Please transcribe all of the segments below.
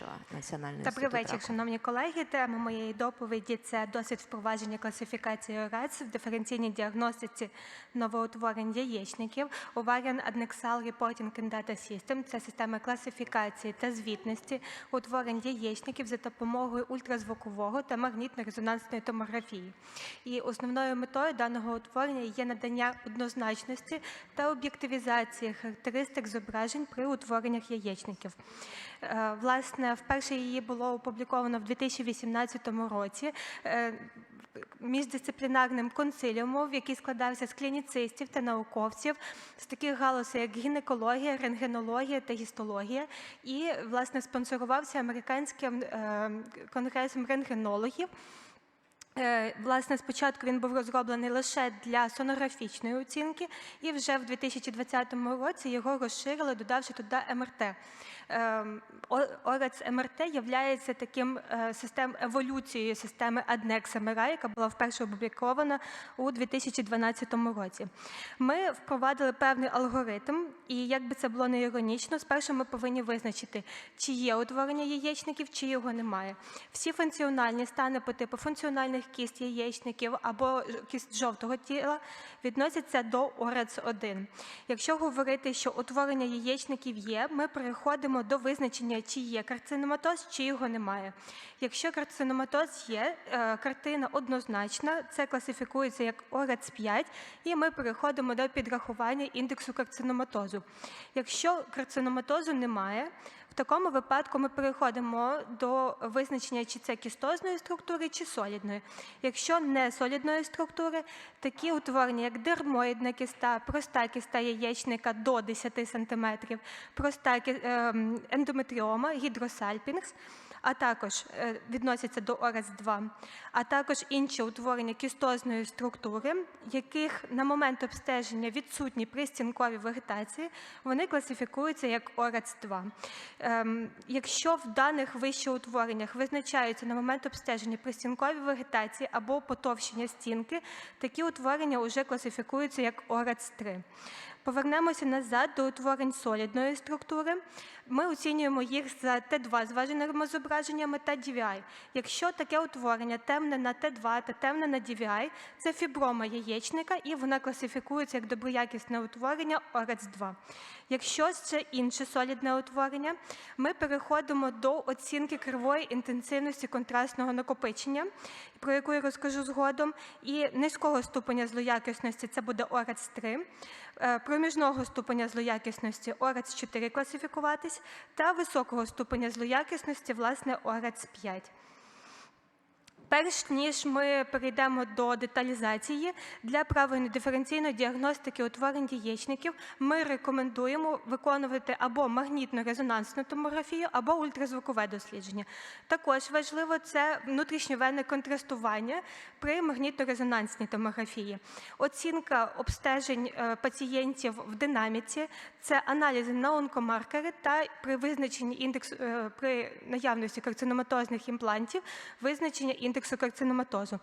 ваша національна Добрий інститут вечір, раку? шановні колеги. Тема моєї доповіді це досвід впровадження класифікації ОРАЦ в диференційній діагностиці новоутворень яєчників. Ovarian Adnexal Reporting and Data System – це система класифікації та звітності утворень яєчників за допомогою ультразвукового та магнітно-резонансної томографії. І основною метою даного утворення є надання однозначності та об'єктивізації характеристик зображень при утвореннях яєчників. Е, Власне, вперше її було опубліковано в 2018 році е, міждисциплінарним консиліумом, який складався з клініцистів та науковців з таких галузей, як гінекологія, рентгенологія та гістологія, і власне спонсорувався американським е, конгресом рентгенологів. Е, Власне, спочатку він був розроблений лише для сонографічної оцінки, і вже в 2020 році його розширили, додавши туди МРТ. Ем, ОРЕЦ МРТ є таким е, систем еволюцією системи ADNEX MRI, яка була вперше опублікована у 2012 році. Ми впровадили певний алгоритм, і як би це було не іронічно, спершу ми повинні визначити, чи є утворення яєчників, чи його немає. Всі функціональні стани по типу функціональних кіст яєчників або кіст жовтого тіла відносяться до ОРЕЦ-1. Якщо говорити, що утворення яєчників є, ми переходимо до визначення, чи є карциноматоз, чи його немає. Якщо карциноматоз є, е, картина однозначна, це класифікується як ОРЕЦ-5, і ми переходимо до підрахування індексу карциноматозу. Якщо карциноматозу немає, такому випадку ми переходимо до визначення, чи це кістозної структури, чи солідної. Якщо не солідної структури, такі утворення, як дермоїдна кіста, проста кіста яєчника до 10 см, проста ем, ендометріома, гідросальпінгс, а також е, відносяться до ОРЕС-2, а також інші утворення кістозної структури, яких на момент обстеження відсутні при стінковій вегетації, вони класифікуються як ОРЕЦ-2. Ем, Якщо в даних вище утвореннях визначаються на момент обстеження при стінковій вегетації або потовщення стінки, такі утворення вже класифікуються як ОРЕЦ-3. Повернемося назад до утворень солідної структури. Ми оцінюємо їх за Т2 зваженими зображеннями та DVI. Якщо таке утворення темне на Т2 та темне на DVI, це фіброма яєчника, і вона класифікується як доброякісне утворення ОРЕЦ-2. Якщо це інше солідне утворення, ми переходимо до оцінки кривої інтенсивності контрастного накопичення, про яку я розкажу згодом, і низького ступеня злоякісності це буде ОРЕЦ-3, е, проміжного ступеня злоякісності ОРЕЦ-4 класифікуватись, та високого ступеня злоякісності, власне, ОРЕЦ-5. Перш ніж ми перейдемо до деталізації для правильної диференційної діагностики утворень яєчників, ми рекомендуємо виконувати або магнітно-резонансну томографію, або ультразвукове дослідження. Також важливо це внутрішньовенне контрастування при магнітно-резонансній томографії. Оцінка обстежень е, пацієнтів в динаміці це аналізи на онкомаркери та при визначенні індексу е, при наявності карциноматозних імплантів визначення індексу карциноматозу.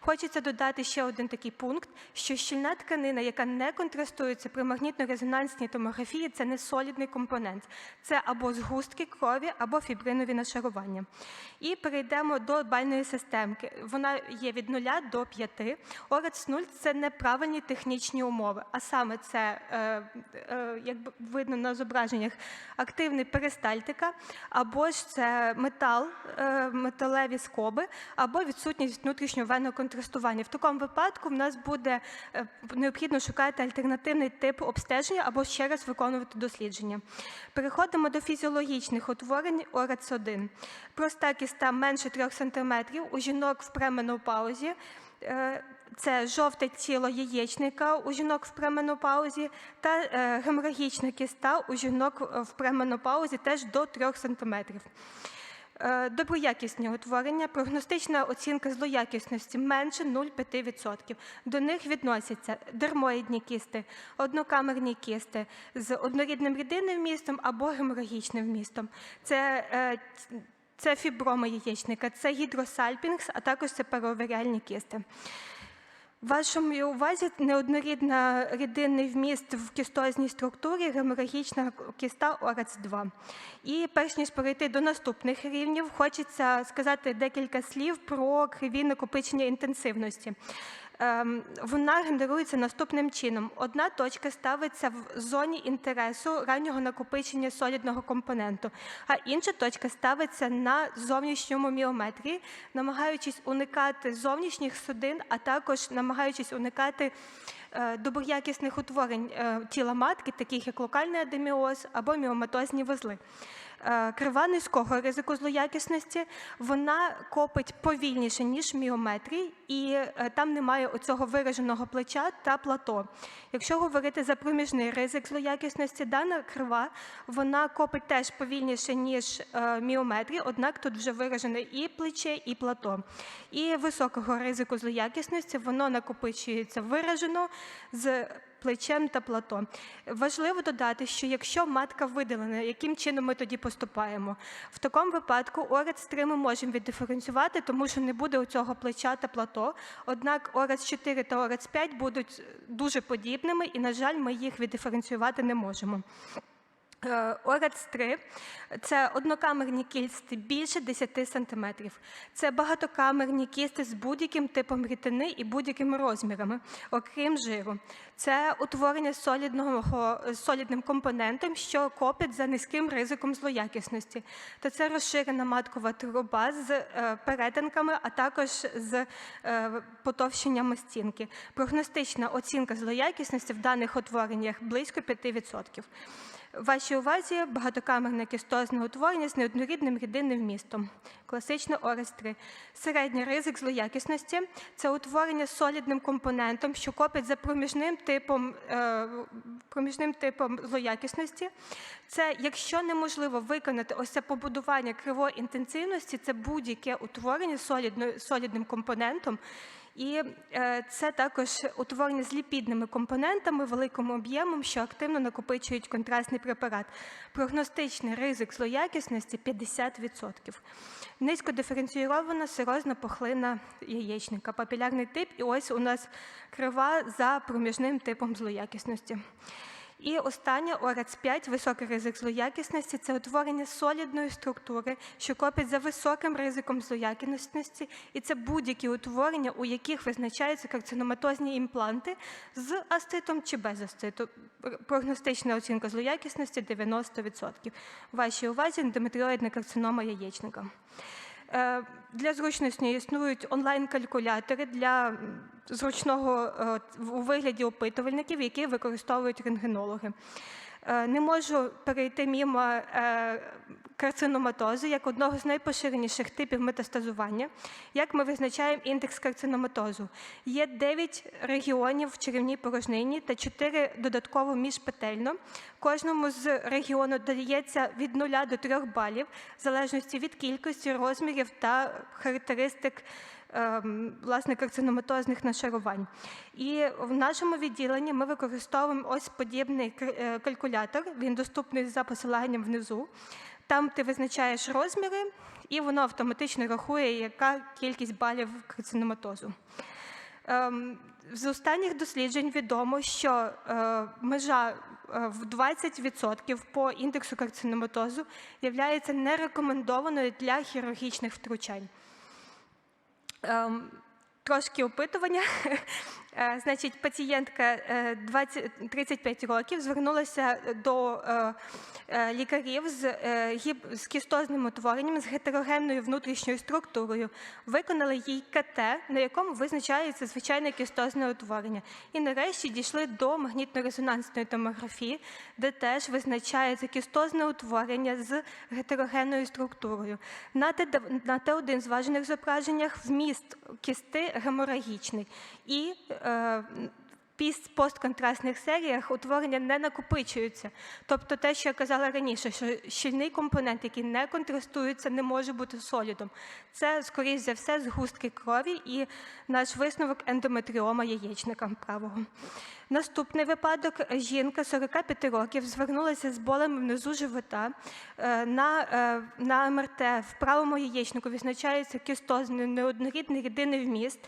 Хочеться додати ще один такий пункт, що щільна тканина, яка не контрастується при магнітно-резонансній томографії, це не солідний компонент. Це або згустки крові, або фібринові нашарування. І перейдемо до бальної системки. Вона є від 0 до 5. ОРЕЦ 0 – це неправильні технічні умови, а саме це, е, е, як видно на зображеннях, активний перистальтика, або ж це метал, е, металеві скоби, або відсутність внутрішньовенного контрастування. В такому випадку в нас буде е, необхідно шукати альтернативний тип обстеження або ще раз виконувати дослідження. Переходимо до фізіологічних утворень ОРЕЦ-1. Проста кіста менше 3 см у жінок в пременопаузі. Е, Це жовте тіло яєчника у жінок в пременопаузі та е, геморагічна кіста у жінок в пременопаузі теж до 3 см. Е, Доброякісні утворення, прогностична оцінка злоякісності менше 0,5%. До них відносяться дермоїдні кісти, однокамерні кісти з однорідним рідинним вмістом або геморагічним вмістом. Це, е, це фіброма яєчника, це гідросальпінгс, а також це пароверіальні кісти. Вашому увазі неоднорідна рідинний вміст в кістозній структурі, геморагічна кіста орец 2 І перш ніж перейти до наступних рівнів, хочеться сказати декілька слів про криві накопичення інтенсивності. Ем, Вона генерується наступним чином: одна точка ставиться в зоні інтересу раннього накопичення солідного компоненту, а інша точка ставиться на зовнішньому міометрії, намагаючись уникати зовнішніх судин, а також намагаючись уникати е, доброякісних утворень е, тіла матки, таких як локальний адеміоз або міоматозні вузли. Е, Крива низького ризику злоякісності, вона копить повільніше, ніж міометрій, і е, там немає оцього вираженого плеча та плато. Якщо говорити за проміжний ризик злоякісності, дана крива вона копить теж повільніше, ніж е, міометрій, однак тут вже виражене і плече, і плато. І високого ризику злоякісності воно накопичується виражено з плечем та плато. Важливо додати, що якщо матка видалена, яким чином ми тоді поступаємо? В такому випадку ОРЕЦ-3 ми можемо віддиференціювати, тому що не буде у цього плеча та плато. Однак ОРЕЦ-4 та ОРЕЦ-5 будуть дуже подібними, і, на жаль, ми їх віддиференціювати не можемо. Е, ОРЕЦ-3 – це однокамерні кісти більше 10 см. Це багатокамерні кісти з будь-яким типом рідини і будь-якими розмірами, окрім жиру. Це утворення солідного, солідним компонентом, що копить за низьким ризиком злоякісності. Та це розширена маткова труба з е, перетинками, а також з е, потовщеннями стінки. Прогностична оцінка злоякісності в даних утвореннях близько 5%. Вашій увазі багатокамерне кістозне утворення з неоднорідним рідинним вмістом. Класичне ОРС-3. Середній ризик злоякісності – це утворення солідним компонентом, що копить за проміжним типом, е, проміжним типом злоякісності. Це якщо неможливо виконати ось це побудування кривої інтенсивності, це будь-яке утворення солідно, солідним компонентом, і е, це також утворення з ліпідними компонентами, великим об'ємом, що активно накопичують контрастний препарат. Прогностичний ризик злоякісності 50%. Низькодиференційована сирозна пухлина яєчника, папілярний тип, і ось у нас крива за проміжним типом злоякісності. І останнє ОРЕЦ-5, високий ризик злоякісності, це утворення солідної структури, що копить за високим ризиком злоякісності, і це будь-які утворення, у яких визначаються карциноматозні імпланти з аститом чи без аститу. Прогностична оцінка злоякісності 90%. Вашій увазі ендометріоїдна карцинома яєчника. Е, Для зручності існують онлайн-калькулятори для зручного е, у вигляді опитувальників, які використовують рентгенологи. Е, Не можу перейти мімо е, карциноматозу як одного з найпоширеніших типів метастазування. Як ми визначаємо індекс карциноматозу? Є 9 регіонів в черевній порожнині та 4 додатково міжпетельно. Кожному з регіону дається від 0 до 3 балів, в залежності від кількості, розмірів та характеристик власне карциноматозних нашарувань. І в нашому відділенні ми використовуємо ось подібний е, калькулятор. Він доступний за посиланням внизу. Там ти визначаєш розміри, і воно автоматично рахує, яка кількість балів карциноматозу. Ем, З останніх досліджень відомо, що е, межа е, в 20% по індексу карциноматозу є нерекомендованою для хірургічних втручань. Ем, Трошки опитування. Е, Значить, пацієнтка е, 20, 35 років звернулася до е, е, лікарів з, е, з кістозним утворенням з гетерогенною внутрішньою структурою. Виконали їй КТ, на якому визначається звичайне кістозне утворення. І нарешті дійшли до магнітно-резонансної томографії, де теж визначається кістозне утворення з гетерогенною структурою. На Т- на Т1 зважених зображеннях вміст кісти геморагічний. І е, постконтрастних серіях утворення не накопичуються. Тобто те, що я казала раніше, що щільний компонент, який не контрастується, не може бути солідом. Це, скоріш за все, згустки крові і наш висновок ендометріома яєчника правого. Наступний випадок. Жінка 45 років звернулася з болем внизу живота. Е, На, е, на МРТ в правому яєчнику відзначається кістозний неоднорідний рідинний вміст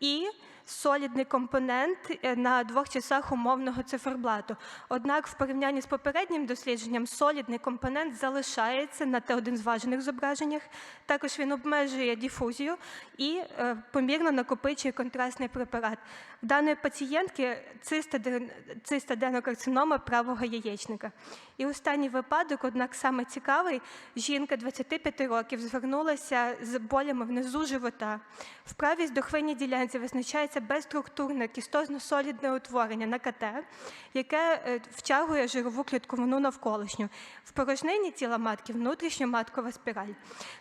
і солідний компонент е, на двох часах умовного циферблату. Однак, в порівнянні з попереднім дослідженням, солідний компонент залишається на Т1 зважених зображеннях. Також він обмежує дифузію і е, помірно накопичує контрастний препарат. В даної пацієнтки циста ден- циста правого яєчника. І останній випадок, однак саме цікавий, жінка 25 років звернулася з болями внизу живота. В правій здохвинній ділянці визначається безструктурне кістозно-солідне утворення на КТ, яке е, втягує жирову клітковину навколишню. В порожнині тіла матки внутрішньоматкова спіраль.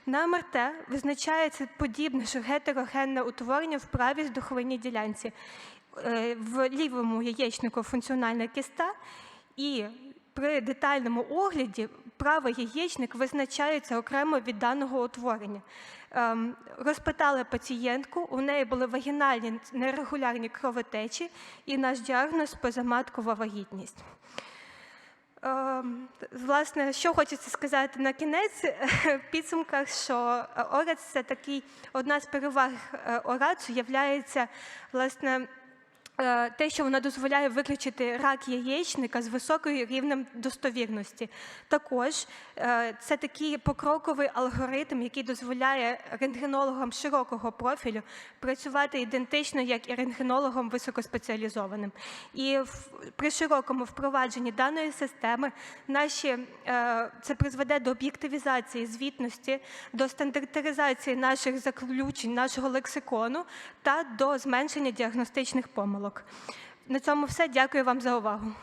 На МРТ визначається подібне ж гетерогенне утворення в правій здохвинній ділянці. Е, В лівому яєчнику функціональна кіста і при детальному огляді правий яєчник визначається окремо від даного утворення. Ем, Розпитали пацієнтку, у неї були вагінальні нерегулярні кровотечі і наш діагноз позаматкова вагітність. Ем, Власне, що хочеться сказати на кінець в підсумках, що е, орац це такий одна з переваг е, орацу являється власне. Е, Те, що вона дозволяє виключити рак яєчника з високим рівнем достовірності. Також е, це такий покроковий алгоритм, який дозволяє рентгенологам широкого профілю працювати ідентично, як і рентгенологам високоспеціалізованим. І при широкому впровадженні даної системи наші, е, це призведе до об'єктивізації звітності, до стандартизації наших заключень, нашого лексикону та до зменшення діагностичних помилок. На цьому все. Дякую вам за увагу.